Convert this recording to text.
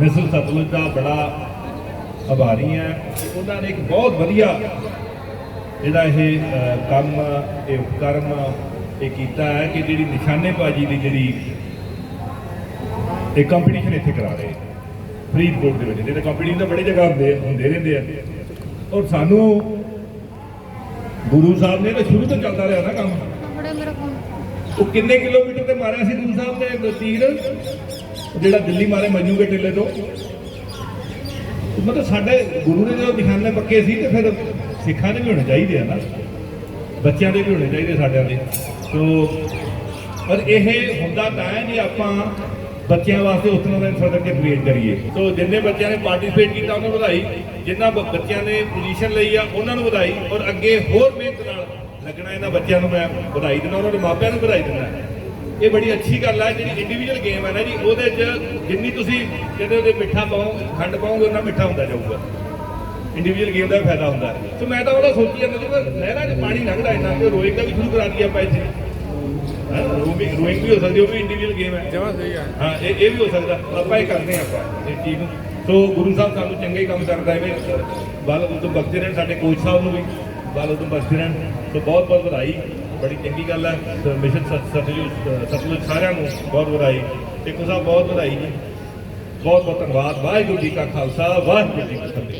ਮਿਸਲ ਸਤਲੁਜ ਦਾ ਬੜਾ ਆਭਾਰੀ ਹਾਂ। ਉਹਨਾਂ ਨੇ ਇੱਕ ਬਹੁਤ ਵਧੀਆ ਜਿਹੜਾ ਇਹ ਕੰਮ ਇਹ ਉਪਕਰਮ ਇਹ ਕੀਤਾ ਹੈ ਕਿ ਜਿਹੜੀ ਨਿਸ਼ਾਨੇਬਾਜ਼ੀ ਦੀ ਜਿਹੜੀ ਇਹ ਕੰਪੀਟੀਸ਼ਨ ਇੱਥੇ ਕਰਾ ਰਹੇ ਫਰੀਦਕੋਟ ਦੇ ਵਿੱਚ ਜਿਹੜੇ ਕੰਪੀਟੀਸ਼ਨ ਤਾਂ ਬੜੀ ਜਗ੍ਹਾ ਹੁੰਦੇ ਹੁੰਦੇ ਰਹਿੰਦੇ ਆ। ਔਰ ਸਾਨੂੰ ਗੁਰੂ ਸਾਹਿਬ ਨੇ ਤਾਂ ਸ਼ੁਰੂ ਤੋਂ ਚੱਲਦਾ ਰਿਹਾ ਨਾ ਕੰਮ। ਉਹ ਕਿੰਨੇ ਕਿਲੋਮੀਟਰ ਤੇ ਮਾਰਿਆ ਸੀ ਗੁਰੂ ਸਾਹਿਬ ਨੇ ਤੀਰ ਜਿਹੜਾ ਦਿੱਲੀ ਮਾਰੇ ਮੰਜੂ ਕੇ ਟਿੱਲੇ ਤੋਂ। ਮਤਲਬ ਸਾਡੇ ਗੁਰੂ ਨੇ ਜਦੋਂ ਨਿਸ਼ਾਨੇ ਪੱਕੇ ਸੀ ਤੇ ਫਿਰ ਸਿੱਖਾਂ ਦੇ ਵੀ ਹੋਣੇ ਚਾਹੀਦੇ ਆ ਨਾ। ਬੱਚਿਆਂ ਦੇ ਵੀ ਹੋਣੇ ਚਾਹੀਦੇ ਸਾਡਿਆਂ ਦੇ। ਸੋ ਪਰ ਇਹ ਹੁੰਦਾ ਤਾਂ ਹੈ ਜੇ ਆਪਾਂ ਬੱਚਿਆਂ ਵਾਸਤੇ ਉਸ ਤਰ੍ਹਾਂ ਦਾ ਇਨਫਰਾਸਟ੍ਰਕਚਰ ਕ੍ਰੀਏਟ ਕਰੀਏ। ਸੋ ਜਿੰਨੇ ਬੱਚਿਆਂ ਨੇ ਪਾਰਟਿਸਿਪੇਟ ਕੀਤਾ, ਉਹਨਾਂ ਨੂੰ ਵਧਾਈ। ਜਿਨ੍ਹਾਂ ਬ- ਬੱਚਿਆਂ ਨੇ ਪੋਜੀਸ਼ਨ ਲਈ ਆ, ਉਹਨਾਂ ਨੂੰ ਵਧਾਈ। ਔਰ ਅੱਗੇ ਹੋਰ ਮਿਹਨਤ ਨਾਲ ਲੱਗਣਾ ਇਹਨਾਂ ਬੱਚਿਆਂ ਨੂੰ ਮੈਂ ਵਧਾਈ ਦਿੰਦਾ, ਉਹਨਾਂ ਦੇ ਮਾਪਿਆਂ ਨੂੰ ਵਧਾਈ ਦਿੰਦਾ। ਇਹ ਬੜੀ ਅੱਛੀ ਗੱਲ ਹੈ ਜਿਹੜੀ ਇੰਡੀਵਿਜੂਅਲ ਗੇਮ ਹੈ ਨਾ ਜੀ ਉਹਦੇ 'ਚ ਜਿੰਨੀ ਤੁਸੀਂ ਕਹਿੰਦੇ ਉਹਦੇ ਮਿੱਠਾ ਪਾਓ ਖੰਡ ਪਾਓਗੇ ਉਹਨਾਂ ਮਿੱਠਾ ਹੁੰਦਾ ਜਾਊਗਾ। ਇੰਡੀਵਿਜੂਅਲ ਗੇਮ ਦਾ ਫਾਇਦਾ ਹੁੰਦਾ। ਸੋ ਮੈਂ ਤਾਂ ਉਹਦਾ ਸੋਚੀ ਜਾਂਦਾ ਸੀ ਕਿ ਨਹਿਰਾਂ 'ਚ ਪਾਣੀ ਲੰਘਦਾ ਇੰਨਾ ਤੇ ਰੋਇੰਗ ਦਾ ਵੀ ਸ਼ੁਰੂ ਕਰਾ ਦਈਏ ਆਪਾਂ ਇੱਥੇ। ਰੋਇੰਗ ਰੋਇੰਗ ਵੀ ਹੋ ਸਕਦੀ ਉਹ ਵੀ ਇੰਡੀਵਿਜੂਅਲ ਗੇਮ ਹੈ ਜਮਾ ਸਹੀ ਹੈ ਹਾਂ ਇਹ ਇਹ ਵੀ ਹੋ ਸਕਦਾ ਆਪਾਂ ਇਹ ਕਰਦੇ ਹਾਂ ਆਪਾਂ ਇਸ ਚੀਜ਼ ਨੂੰ। ਸੋ ਗੁਰੂ ਸਾਹਿਬ ਸਾਨੂੰ ਚੰਗੇ ਕੰਮ ਕਰਦਾ ਹੈ ਬਲ ਉਦੋਂ ਬਖਸ਼ਦੇ ਰਹਿਣ ਸਾਡੇ ਕੋਚ ਸਾਹਿਬ ਨੂੰ ਵੀ ਬਲ ਉਦੋਂ ਬਖਸ਼ਦੇ ਰਹਿਣ। ਸੋ ਬਹੁਤ ਬਹੁਤ ਵਧਾਈ। ਬੜੀ ਚੰਗੀ ਗੱਲ ਹੈ ਮਿਸ਼ਨ ਸਤ- ਸਤਲੁਜ ਸਤਲੁਜ ਸਾਰਿਆਂ ਨੂੰ ਬਹੁਤ ਵਧਾਈ ਤੇ ਸਾਹਿਬ ਬਹੁਤ ਵਧਾਈ ਜੀ। ਬਹੁਤ ਬਹੁਤ ਧੰਨਵਾਦ। ਵਾਹਿਗੁਰੂ ਜੀ ਕਾ ਖਾਲਸਾ, ਵਾਹਿਗੁਰੂ ਜੀ ਕੀ ਫਤਿਹ।